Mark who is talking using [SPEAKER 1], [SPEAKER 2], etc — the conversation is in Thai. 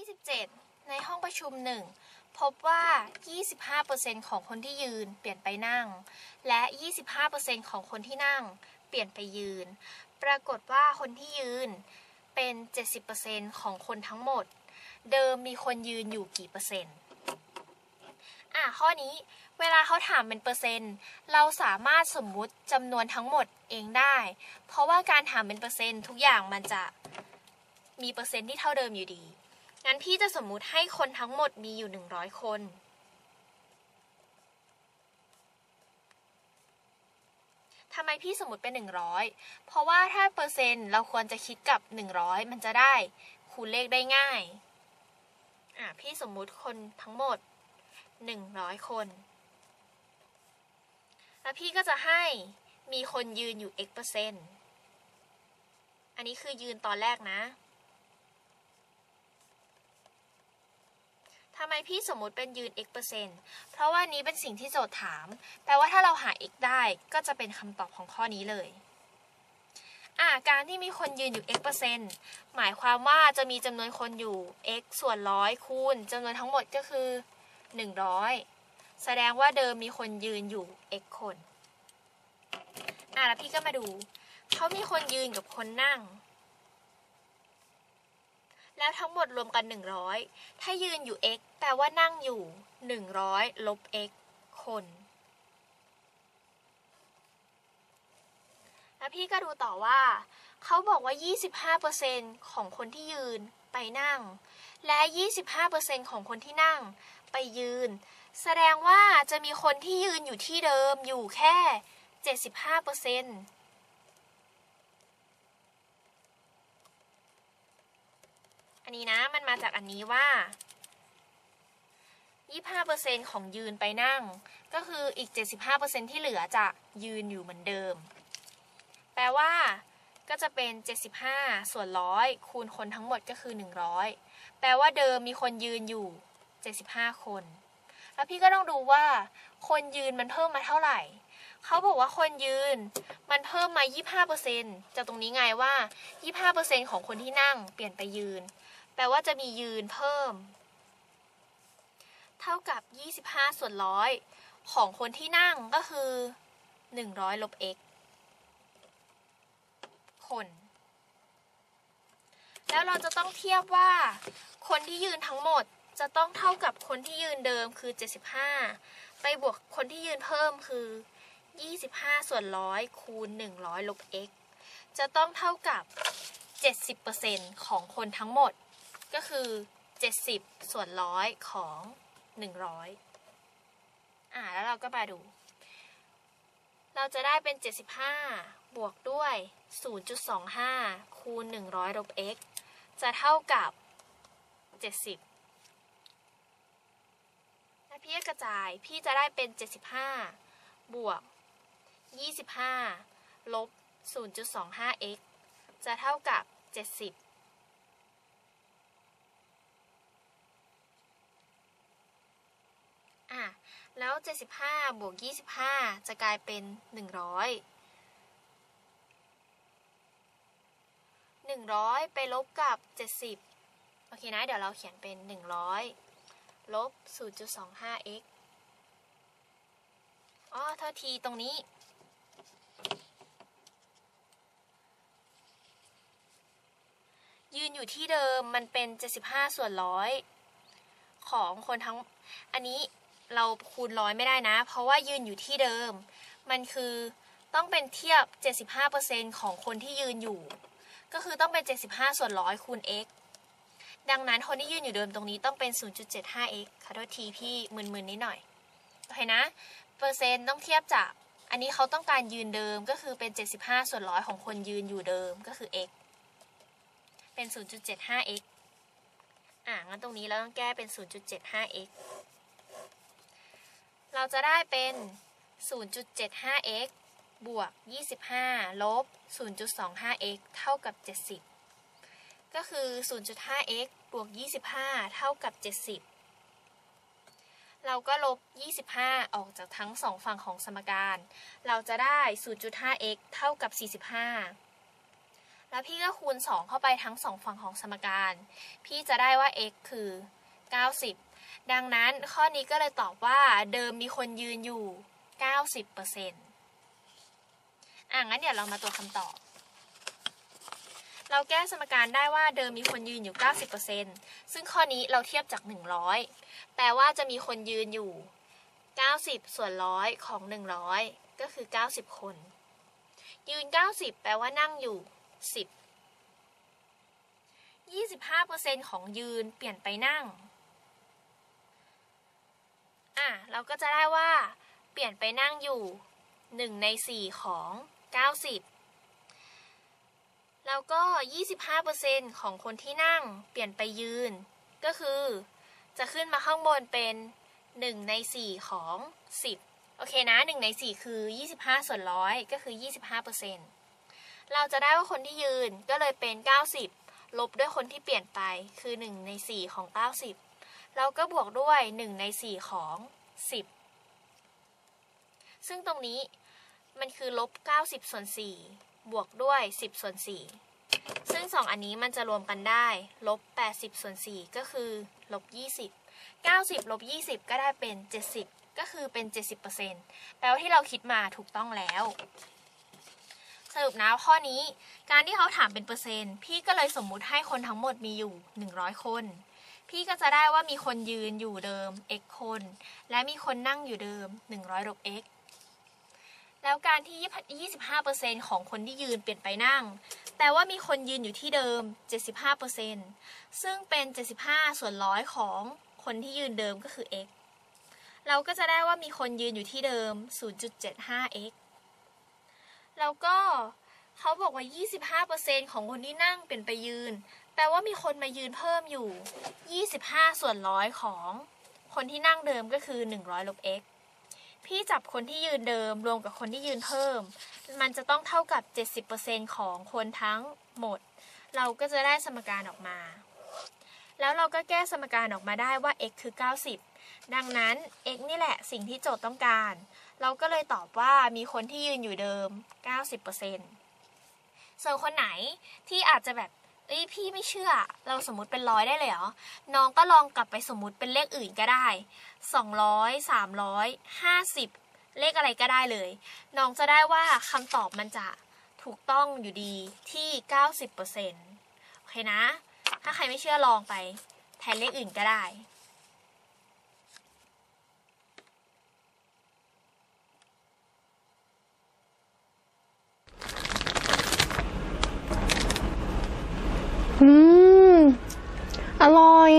[SPEAKER 1] 27 ในห้องประชุมหนึ่งพบว่า 25%ของคนที่ยืนเปลี่ยนไปนั่ง และ 25%ของคนที่นั่ง เปลี่ยนไปยืน ปรากฏว่าคนที่ยืนเป็น 70%ของคนทั้งหมด เดิมมีคนยืนอยู่กี่เปอร์เซ็นต์อะข้อนี้เวลาเขาถามเป็นเปอร์เซ็นต์ เราสามารถสมมุติจำนวนทั้งหมดเองได้ เพราะว่าการถามเป็นเปอร์เซ็นต์ทุกอย่างมันจะมีเปอร์เซ็นต์ที่เท่าเดิมอยู่ดี งั้นพี่จะสมมุติให้คนทั้งหมดมีอยู่ 100 คน ทำไมพี่สมมติเป็น 100 เพราะว่าถ้าเปอร์เซ็นต์เราควรจะคิดกับ 100 มันจะได้คูณเลขได้ง่าย อะพี่สมมุติคนทั้งหมด 100 คน แล้วพี่ก็จะให้มีคนยืนอยู่ x เปอร์เซ็นต์ อันนี้คือยืนตอนแรกนะ ทำไมพี่สมมุติเป็นยืน x เปอร์เซ็นต์เพราะว่านี้เป็นสิ่งที่โจทย์ถาม แปลว่าถ้าเราหา x ได้ก็จะเป็นคำตอบของข้อนี้เลยอ่าการที่มีคนยืนอยู่ x เปอร์เซ็นต์หมายความว่าจะมีจำนวนคนอยู่ x ส่วนร้อยคูณจำนวนทั้งหมดก็คือ 100 แสดงว่าเดิมมีคนยืนอยู่ x คนอ่าแล้วพี่ก็มาดู เขามีคนยืนกับคนนั่ง แล้วทั้งหมดรวมกัน 100 ถ้ายืนอยู่ x แปลว่านั่งอยู่ 100 ลบ x คน แล้วพี่ก็ดูต่อว่า เขาบอกว่า 25%ของคนที่ยืนไปนั่ง และ 25%ของคนที่นั่งไปยืน แสดงว่าจะมีคนที่ยืนอยู่ที่เดิมอยู่แค่ 75% นนี้นะมันมาจากอันนี้ว่า25%ของยืนไปนั่ง ก็คืออีก 75%ที่เหลือจะยืนอยู่เหมือนเดิม แปลว่าก็จะเป็น 75 ส่วนร้อยคูณคนทั้งหมดก็คือ 100 แปลว่าเดิมมีคนยืนอยู่ 75 คน แล้วพี่ก็ต้องดูว่า คนยืนมันเพิ่มมาเท่าไหร่ เขาบอกว่าคนยืนมันเพิ่มมา 25%จากตรงนี้ไงว่า 25%ของคนที่นั่งเปลี่ยนไปยืน แปลว่าจะมียืนเพิ่ม เท่ากับ 25 ส่วนร้อยของคนที่นั่งก็คือ 100 ลบ x คน แล้วเราจะต้องเทียบว่า คนที่ยืนทั้งหมดจะต้องเท่ากับคนที่ยืนเดิมคือ 75 ไปบวกคนที่ยืนเพิ่มคือ 25 ส่วนร้อยคูณ 100 ลบ x จะต้องเท่ากับ 70%ของคนทั้งหมด ก็คือ 70 ส่วนร้อยของ 100 อ่า แล้วเราก็มาดู เราจะได้เป็น 75 บวกด้วย 0.25 คูณ 100ลบ x จะเท่ากับ 70 และพี่กระจาย พี่จะได้เป็น 75 บวก 25 ลบ 0.25x จะเท่ากับ 70 อะ แล้ว 75 บวก 25 จะกลายเป็น 100 100 ไปลบกับ 70 โอเคนะ เดี๋ยวเราเขียนเป็น 100 ลบ 0.25x อ๋อเท่าทีตรงนี้ ยืนอยู่ที่เดิมมันเป็น 75 ส่วนร้อยของคนทั้ง อันนี้ เราคูณร้อยไม่ได้นะ เพราะว่ายืนอยู่ที่เดิม มันคือต้องเป็นเทียบ 75%ของคนที่ยืนอยู่ ก็คือต้องเป็น 75 ส่วนร้อยคูณ x ดังนั้นคนที่ยืนอยู่เดิมตรงนี้ต้องเป็น 0.75x ขอโทษทีพี่มึนๆนิดหน่อยโอเคนะ เปอร์เซ็นต์ต้องเทียบจาก อันนี้เขาต้องการยืนเดิมก็คือเป็น 75 ส่วนร้อยของคนยืนอยู่เดิมก็คือ x เป็น 0.75x อะงั้นตรงนี้เราต้องแก้เป็น 0.75x เราจะได้เป็น 0.75x บวก 25 ลบ 0.25x เท่ากับ 70 ก็คือ 0.5x บวก 25 เท่ากับ 70 เราก็ลบ 25 ออกจากทั้งสองฝั่งของสมการ เราจะได้ 0.5x เท่ากับ 45แล้วพี่ก็คูณ 2 เข้าไปทั้งสองฝั่งของสมการ พี่จะได้ว่า x คือ 90 ดังนั้นข้อนี้ก็เลยตอบว่าเดิมมีคนยืนอยู่ 90%อะงั้นเดี๋ยวเรามาตัวคำตอบ เราแก้สมการได้ว่าเดิมมีคนยืนอยู่ 90%ซึ่งข้อนี้เราเทียบจาก 100 แปลว่าจะมีคนยืนอยู่ 90 ส่วนร้อยของ 100 ก็คือ 90 คน ยืน 90 แปลว่านั่งอยู่ 10 25%ของยืนเปลี่ยนไปนั่ง อะ เราก็จะได้ว่า เปลี่ยนไปนั่งอยู่ 1 ใน 4 ของ 90 แล้วก็ 25%ของคนที่นั่งเปลี่ยนไปยืน ก็คือ จะขึ้นมาข้างบนเป็น 1 ใน 4 ของ 10 โอเคนะ 1 ใน 4 คือ 25 ส่วนร้อยก็คือ 25%เราจะได้ว่าคนที่ยืนก็เลยเป็น 90 ลบด้วยคนที่เปลี่ยนไปคือ 1 ใน 4 ของ 90เราก็บวกด้วย 1 ใน 4 ของ 10 ซึ่งตรงนี้มันคือลบ 90 ส่วน 4 บวกด้วย 10 ส่วน 4 ซึ่ง 2 อันนี้มันจะรวมกันได้ลบ 80 ส่วน 4 ก็คือลบ 20 90 ลบ 20 ก็ได้เป็น 70 ก็คือเป็น 70%แปลว่าที่เราคิดมาถูกต้องแล้ว สรุปนะข้อนี้ การที่เขาถามเป็นเปอร์เซ็นต์ พี่ก็เลยสมมุติให้คนทั้งหมดมีอยู่ 100 คน พี่ก็จะได้ว่ามีคนยืนอยู่เดิม x คน และมีคนนั่งอยู่เดิม 100ลบ x แล้วการที่ 25%ของคนที่ยืนเปลี่ยนไปนั่งแปลว่ามีคนยืนอยู่ที่เดิม 75%ซึ่งเป็น 75 ส่วนร้อยของคนที่ยืนเดิมก็คือ x เราก็จะได้ว่ามีคนยืนอยู่ที่เดิม 0.75x แล้วก็เขาบอกว่า 25%ของคนที่นั่งเปลี่ยนไปยืน ลว่ามีคนมายืนเพิ่มอยู่ 25 ส่วนร้อยของคนที่นั่งเดิมก็คือ 100ลบ x พี่จับคนที่ยืนเดิมรวมกับคนที่ยืนเพิ่ม มันจะต้องเท่ากับ 70%ของคนทั้งหมด เราก็จะได้สมการออกมา แล้วเราก็แก้สมการออกมาได้ว่า x คือ 90 ดังนั้น x นี่แหละสิ่งที่โจทย์ต้องการ เราก็เลยตอบว่ามีคนที่ยืนอยู่เดิม 90%ส่วนคนไหนที่อาจจะแบบ อ้ยพี่ไม่เชื่อ เราสมมติเป็นร้อยได้เลยเหรอ น้องก็ลองกลับไปสมมติเป็นเลขอื่นก็ได้สองร้อยสามร้อยห้าสิบเลขอะไรก็ได้เลย น้องจะได้ว่าคำตอบมันจะถูกต้องอยู่ดีที่ 90%โอเคนะ ถ้าใครไม่เชื่อลองไปแทนเลขอื่นก็ได้
[SPEAKER 2] อืม อร่อย